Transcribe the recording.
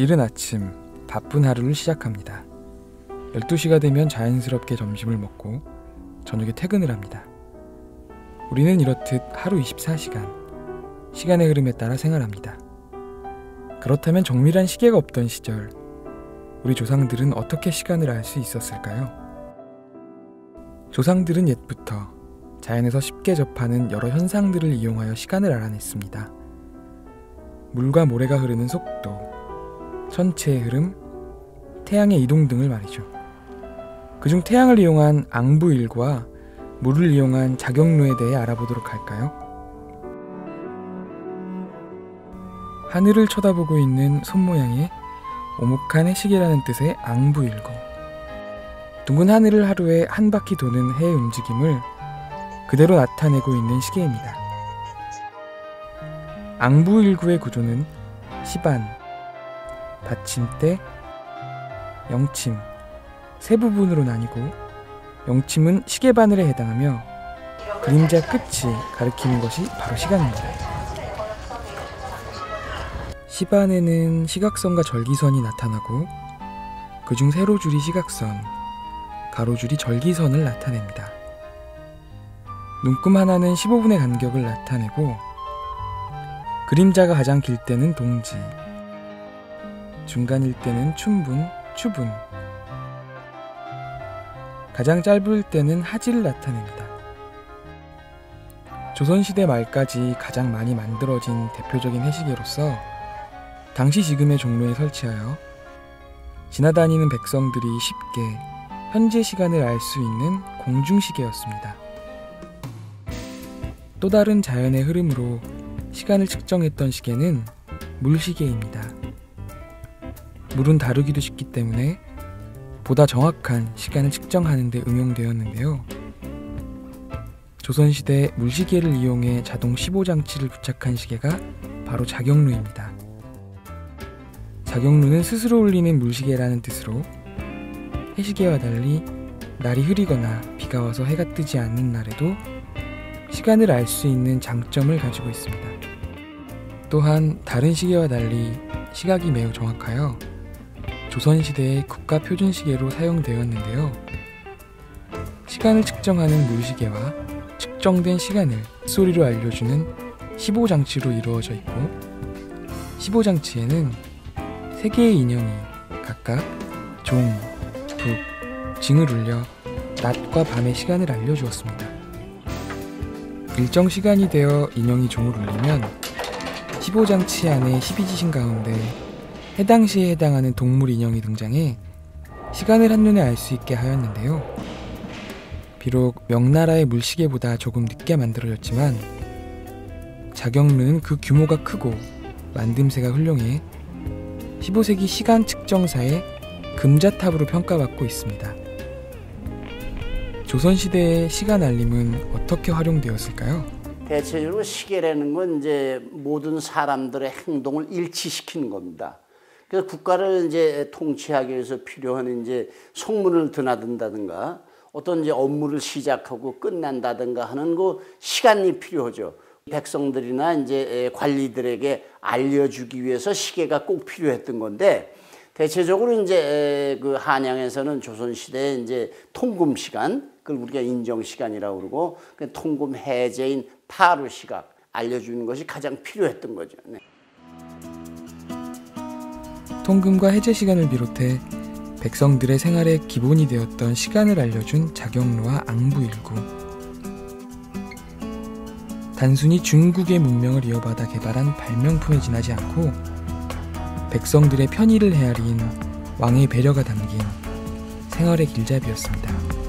이른 아침 바쁜 하루를 시작합니다. 12시가 되면 자연스럽게 점심을 먹고 저녁에 퇴근을 합니다. 우리는 이렇듯 하루 24시간 시간의 흐름에 따라 생활합니다. 그렇다면 정밀한 시계가 없던 시절 우리 조상들은 어떻게 시간을 알 수 있었을까요? 조상들은 옛부터 자연에서 쉽게 접하는 여러 현상들을 이용하여 시간을 알아냈습니다. 물과 모래가 흐르는 속도, 천체의 흐름, 태양의 이동 등을 말이죠. 그중 태양을 이용한 앙부일과 물을 이용한 자경로에 대해 알아보도록 할까요? 하늘을 쳐다보고 있는 손 모양의 오목한 해식이라는 뜻의 앙부일고 둥근 하늘을 하루에 한 바퀴 도는 해의 움직임을 그대로 나타내고 있는 시계입니다. 앙부일구의 구조는 시반, 받침대, 영침 세 부분으로 나뉘고 영침은 시계 바늘에 해당하며 그림자 끝이 가리키는 것이 바로 시간입니다. 시반에는 시각선과 절기선이 나타나고 그중 세로줄이 시각선, 가로줄이 절기선을 나타냅니다. 눈금 하나는 15분의 간격을 나타내고 그림자가 가장 길 때는 동지, 중간일 때는 춘분, 추분, 가장 짧을 때는 하지를 나타냅니다. 조선시대 말까지 가장 많이 만들어진 대표적인 해시계로서 당시 지금의 종로에 설치하여 지나다니는 백성들이 쉽게 현재 시간을 알 수 있는 공중시계였습니다. 또 다른 자연의 흐름으로 시간을 측정했던 시계는 물시계입니다. 물은 다루기도 쉽기 때문에 보다 정확한 시간을 측정하는 데 응용되었는데요. 조선시대 물시계를 이용해 자동 15장치를 부착한 시계가 바로 자경루입니다. 자경루는 스스로 울리는 물시계라는 뜻으로 해시계와 달리 날이 흐리거나 비가 와서 해가 뜨지 않는 날에도 시간을 알 수 있는 장점을 가지고 있습니다. 또한 다른 시계와 달리 시각이 매우 정확하여 조선시대의 국가 표준시계로 사용되었는데요. 시간을 측정하는 물시계와 측정된 시간을 소리로 알려주는 15장치로 이루어져 있고 15장치에는 3개의 인형이 각각 종, 북, 징을 울려 낮과 밤의 시간을 알려주었습니다. 일정 시간이 되어 인형이 종을 울리면 15장치 안에 12지신 가운데 해당 시에 해당하는 동물 인형이 등장해 시간을 한눈에 알 수 있게 하였는데요. 비록 명나라의 물시계보다 조금 늦게 만들어졌지만 자경루는 그 규모가 크고 만듦새가 훌륭해 15세기 시간 측정사의 금자탑으로 평가받고 있습니다. 조선시대의 시간 알림은 어떻게 활용되었을까요? 대체적으로 시계라는 건 이제 모든 사람들의 행동을 일치시키는 겁니다. 그래서 국가를 이제 통치하기 위해서 필요한 이제 성문을 드나든다든가 어떤 이제 업무를 시작하고 끝난다든가 하는 그 시간이 필요하죠. 백성들이나 이제 관리들에게 알려주기 위해서 시계가 꼭 필요했던 건데 대체적으로 이제 그 한양에서는 조선 시대 이제 통금 시간, 그걸 우리가 인정 시간이라고 그러고 그 통금 해제인 파루 시각 알려주는 것이 가장 필요했던 거죠. 네. 통금과 해제 시간을 비롯해 백성들의 생활의 기본이 되었던 시간을 알려준 자경루와 앙부일구. 단순히 중국의 문명을 이어받아 개발한 발명품에 지나지 않고 백성들의 편의를 헤아린 왕의 배려가 담긴 생활의 길잡이였습니다.